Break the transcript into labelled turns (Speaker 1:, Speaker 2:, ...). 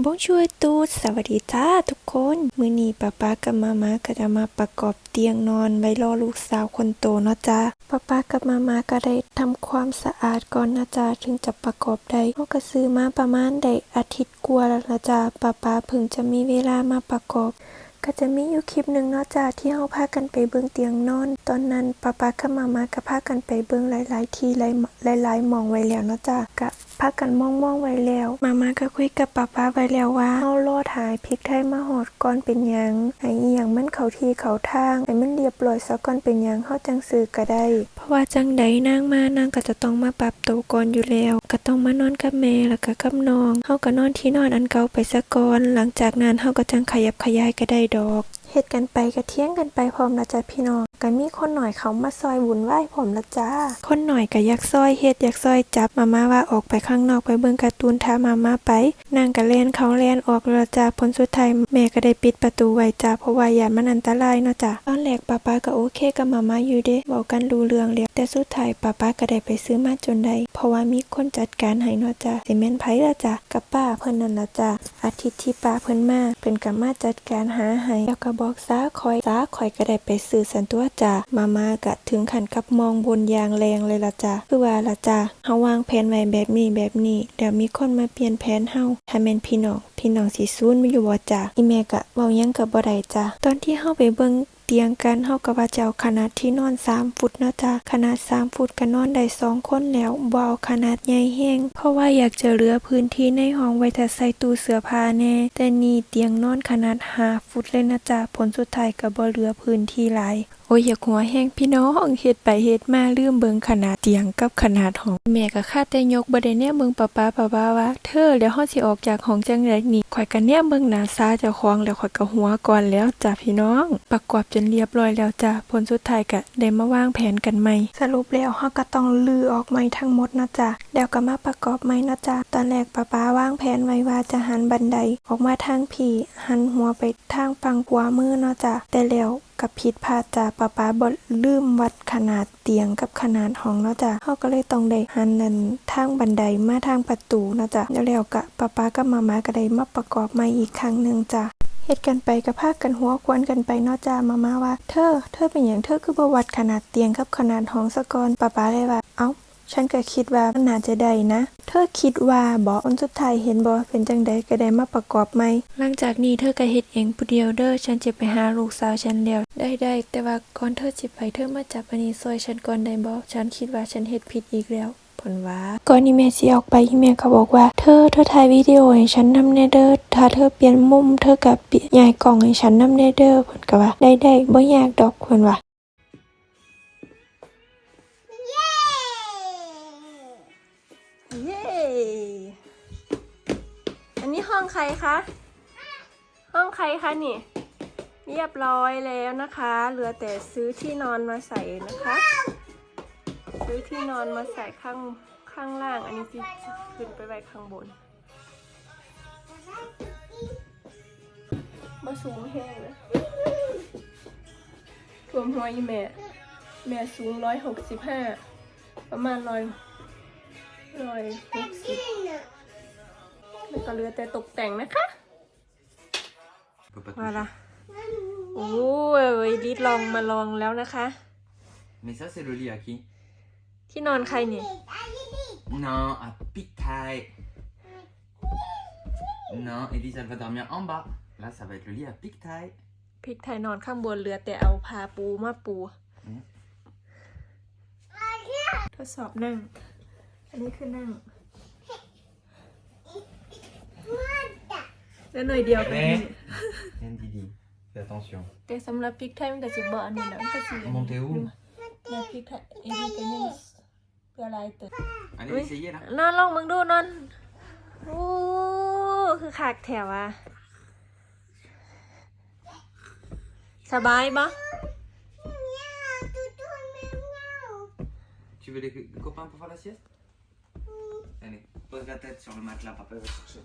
Speaker 1: บงช่วยตูดสวัสดีจ้าทุกคน มือนี้ป้าป้ากับมามาก็จะมาประกอบเตียงนอนไว้รอลูกสาวคนโตเนาะจ้าป้าป้ากับมามาก็ได้ทำความสะอาดก่อนนะจ้าถึงจะประกอบได้เขาก็ซื้อมาประมาณได้อาทิตย์กว่าแล้วนะจ้าป้าป้าเพิ่งจะมีเวลามาประกอบ ก็จะมีอยู่คลิปหนึ่งเนาะจ้าที่เฮาพากันไปเบิ่งเตียงนอน ตอนนั้นป้าป้ากับมามาก็พากันไปเบิ่งหลาย ๆ ที่หลายหลายๆหมองไว้แล้วเนาะจ้าก็ พากันมองมองๆไว้แล้ว มามาก็คุยกับป้าป้าไว้แล้วว่าเฮารอถ่ายพริกไทยมาหอดก่อนเป็นยังให้อียงมันเขาทีเขาทางให้มันเรียบร้อยซะก่อนเป็นยังเฮาจังซื้อก็ได้ เพราะว่าจังใดนางมานางก็จะต้องมาปรับตัวก่อนอยู่แล้ว ก็ต้องมานอนกับแม่แล้วก็กับน้องเฮาก็นอนที่นอนอันเก่าไปซะก่อน หลังจากนั้นเฮาก็จังขยับขยายก็ได้ดอก เฮ็ดกันไปก็เที่ยงกันไปพร้อมละจ้ะพี่น้องก็มีคนหน่อยเขามาซอยบุญไหว้ผมละจ้า คนหน่อยก็อยากซอยเฮ็ดอยากซอยจับมาม่าว่าออกไปข้างนอกไปเบิ่งการ์ตูนท้ามาม่าไปนางก็เล่นเขาเล่นออกล้วจ้าผลสุดท้ายแม่ก็ได้ปิดประตูไว้จ้าเพราะว่าอย่ามันอันตรายเนาะจ้ะตอนแรกป้าป้าก็โอเคกับมาม่าอยู่เด้บอกกันรู้เรื่องแล้วแต่สุดท้ายป้าป้าก็ได้ไปซื้อมาจนได้เพราะว่ามีคนจัดการให้เนาะจ้าสิแม่นไผละจ้ะกับป้าเพิ่นนั่นละจ้าอาทิตย์ที่ป้าเพิ่นมาเพิ่นก็มาจัดการหาให้แล้วก็บบอกซาคอยซาคอยก็ได้ไปซื้อสันตัวจ้ามาม่าก็ถึงขันกับมองบนยางแรงเลยละจ้าคือว่าละจ้าเฮาวางแผนไว้แบบนี้แบบนี้เดี๋ยวมีคนมาเปลี่ยนแผนเฮาถ้าแม่นพี่น้องพี่น้องสิซูนมาอยู่บ่จ้าอีแม่ก็เว้ายังกับ่ได้จ้าตอนที่เฮาไปเบิ่ง ตียงกันเฮากับว่าจะเอาขนาดที่นอน 3 ฟุตนะจ๊ะขนาด 3 ฟุตก็นอนได้2คนแล้วบ่เอาขนาดใหญ่แฮงเพราะว่าอยากจะเหลือพื้นที่ในห้องไว้แต่ใส่ตู้เสื้อผ้าแน่ แต่นี่เตียงนอนขนาด5ฟุตเลยนะจ๊ะผลสุดท้ายก็บ่เหลือพื้นที่หลาย อ้ยอยากหัวแห้งพี่น้องเฮ็ดไปเฮ็ดมาลืมเบิ่งขนาดเตียงกับขนาดห้องแม่ก็คาดแต่ยกบ่ได้แนมเบิ่งป้าป้าป้าป้าว่าเธอแล้วเฮาสิออกจากห้องจังไดนี่ข่อยก็แนมเบิ่งหน้าซาเจ้าของแล้วข่อยก็หัวก่อนแล้วจ้ะพี่น้อง ประกอบจนเรียบร้อยแล้วจ้ะผลสุดท้ายก็ได้มาวางแผนกันใหม่ สรุปแล้วเฮาก็ต้องลือออกใหม่ทั้งหมดนะจ๊ะแล้วก็มาประกอบใหม่นะจ๊ะตอนแรกป้าป้าวางแผนไว้ว่าจะหันบันไดออกมาทางพี่หันหัวไปทางฝั่งขวามือเนาะจ้ะแต่แล้ว กับพิษพาจ้ะป้าป้าบดลืมวัดขนาดเตียงกับขนาดห้องเนาะจ้ะเขาก็เลยต้องได้หันนั่นทางบันไดมาทางประตูเนาะจ้ะแล้วก็ป้าป้ากับมาม่าก็ได้มาประกอบใหม่อีกครั้งหนึ่งจ้ะเฮ็ดกันไปก็พากันหัวควนกันไปนาะจ้ะมาม่าว่า เธอ เธอเป็นอย่างเธอคือประวัดขนาดเตียงกับขนาดห้องสะกอนป้าป้าเลยว่า เอ้า ฉันก็คิดว่ามันน่าจะได้นะ เธอคิดว่าบ่อนสุดท้ายเห็นบ่เป็นจังใดก็ได้มาประกอบใหมหลังจากนี้เธอก็เฮ็ดเองผู้เดียวเด้อฉันจะไปหาลูกสาวฉันแล้วได้ได้แต่ว่าก่อนเธอสิไปเธอมาจับอันนี้ซอยฉันก่อนได้บ่ฉันคิดว่าฉันเฮ็ดผิดอีกแล้วผลว่าก่อนที่แม่สิออกไปที่แม่เขาบอกว่า เธอเธอถ่ายวิดีโอให้ฉันนำแน่เด้อถ้าเธอเปลี่ยนมุมเธอกับเปลี่ยนย้ายกล่องให้ฉันนำแน่เด้อเพิ่นก็ว่าได้ได้บ่ยากดอกเพิ่นว่า อันนี้ห้องใครคะ ห้องใครคะนี่ เรียบร้อยแล้วนะคะ เหลือแต่ซื้อที่นอนมาใส่นะคะ ซื้อที่นอนมาใส่ข้างข้างล่าง อันนี้ที่ขึ้นไปไว้ข้างบนมาสูงแห้งนะรวมหัวอีแม่ แม่สูงร้อยหกสิบห้าประมาณร้อยร้อยหกสิบ แล้วก็เหลือแต่ตกแต่งนะคะ
Speaker 2: On peut pas
Speaker 1: มา
Speaker 2: toucher.
Speaker 1: ละโอ้ยลิดลองมาลองแล้วนะคะ
Speaker 2: Mais ça, c'est le lit à qui
Speaker 1: ที่นอนใครเนี่ย
Speaker 2: Non, à Pig Thai. Non, Elise, elle va dormir en bas. Là, ça va être le lit à Pig Thai.
Speaker 1: พริกไทยนอนข้างบนเรือแต่เอาพาปูมาปู
Speaker 2: อืม
Speaker 1: ทดสอบนั่ง อันนี้คือนั่ง แล้วหน่อยเดียวกันนี่
Speaker 2: Viens, Didi. Fais attention.
Speaker 1: แต่สำหรับพริกไทยมันก็จะเบาะอันนี้นะมันก็สิ
Speaker 2: Montez où
Speaker 1: แล้วพริกไทยเอวีก็ยังเพื่ออะไรเติด
Speaker 2: Allez,
Speaker 1: Oui.
Speaker 2: essayez là.
Speaker 1: นอนลองมึงดูนอนโอ้คือขากแถวอะสบายปะ
Speaker 2: Tu veux les, les copains pour faire la sieste Allez, pose la tête sur le matelas, papa va chercher.